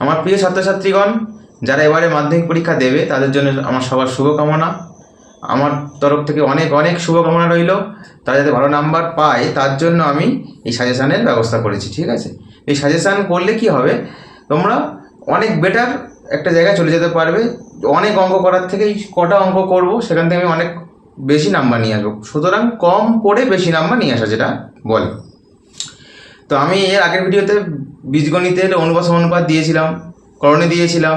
আমার প্রিয় ছাত্রছাত্রীগণ, যারা এবারে মাধ্যমিক পরীক্ষা দেবে, তাদের জন্য আমার সবার শুভকামনা। আমার তরফ থেকে অনেক অনেক শুভকামনা রইল। তারা যাতে ভালো নাম্বার পায়, তার জন্য আমি এই সাজেশানের ব্যবস্থা করেছি, ঠিক আছে? এই সাজেশান করলে কি হবে? তোমরা অনেক বেটার একটা জায়গায় চলে যেতে পারবে। অনেক অঙ্ক করার থেকে কটা অঙ্ক করব, সেখান থেকে আমি অনেক বেশি নাম্বার নিয়ে আসব। সুতরাং কম করে বেশি নাম্বার নিয়ে আসা, যেটা বলে। তো আমি এর আগের ভিডিওতে বীজগণিতের অনুপাত অনুপাত দিয়েছিলাম, করণে দিয়েছিলাম।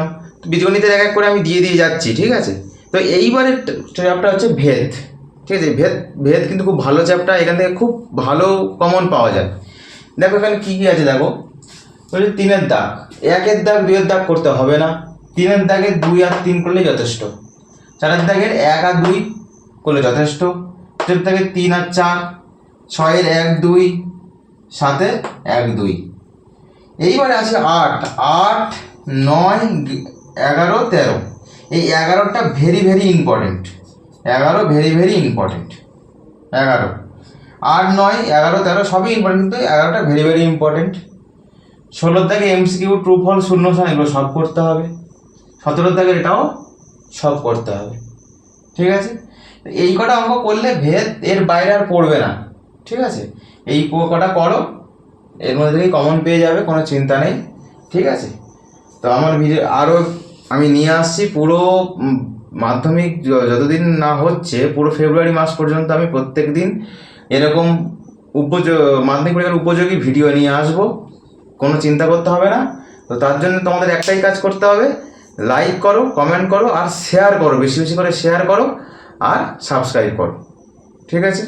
বীজগণিতের এক এক করে আমি দিয়ে দিয়ে যাচ্ছি, ঠিক আছে? তো এইবারের চ্যাপ্টার হচ্ছে ভেদ, ঠিক আছে? ভেদ ভেদ কিন্তু খুব ভালো চ্যাপ্টার এখান থেকে খুব ভালো কমন পাওয়া যায়। দেখো এখানে কী কী আছে, দেখো। বলছে তিনের দাগ, একের দাগ, দুইয়ের দাগ করতে হবে না। তিনের দাগের দুই আর তিন করলে যথেষ্ট। চারের দাগের এক আর দুই করলে যথেষ্ট। চারের দাগের তিন আর চার, ছয়ের এক, দুই সাতে এক দুই। এইবারে আছে আট। আট, নয়, এগারো, তেরো। এই এগারোটা ভেরি ভেরি ইম্পর্টেন্ট এগারো ভেরি ভেরি ইম্পর্টেন্ট এগারো। আট, নয়, এগারো, তেরো সবই ইম্পর্টেন্ট কিন্তু এগারোটা ভেরি ভেরি ইম্পর্টেন্ট ষোলোর দাগে এমসিকিউ ট্রু ফল শূন্য স্থান এগুলো সব করতে হবে। সতেরোর থেকে এটাও সব করতে হবে। ঠিক আছে? এই কটা অঙ্ক করলে ভেদ এর বাইরে আর পড়বে না। ঠিক আছে? এই কটা করো, এর মধ্যে থেকেই কমন পেয়ে যাবে, কোনো চিন্তা নেই, ঠিক আছে? তো আমার ভিডিও আরও আমি নিয়ে আসছি, পুরো মাধ্যমিক যতদিন না হচ্ছে, পুরো ফেব্রুয়ারি মাস পর্যন্ত আমি প্রত্যেক দিন এরকম উপযোগ মাধ্যমিক পরীক্ষার উপযোগী ভিডিও নিয়ে আসব, কোনো চিন্তা করতে হবে না। তো তার জন্য তোমাদের একটাই কাজ করতে হবে লাইক করো কমেন্ট করো, আর শেয়ার করো, বেশি বেশি করে শেয়ার করো, আর সাবস্ক্রাইব করো, ঠিক আছে?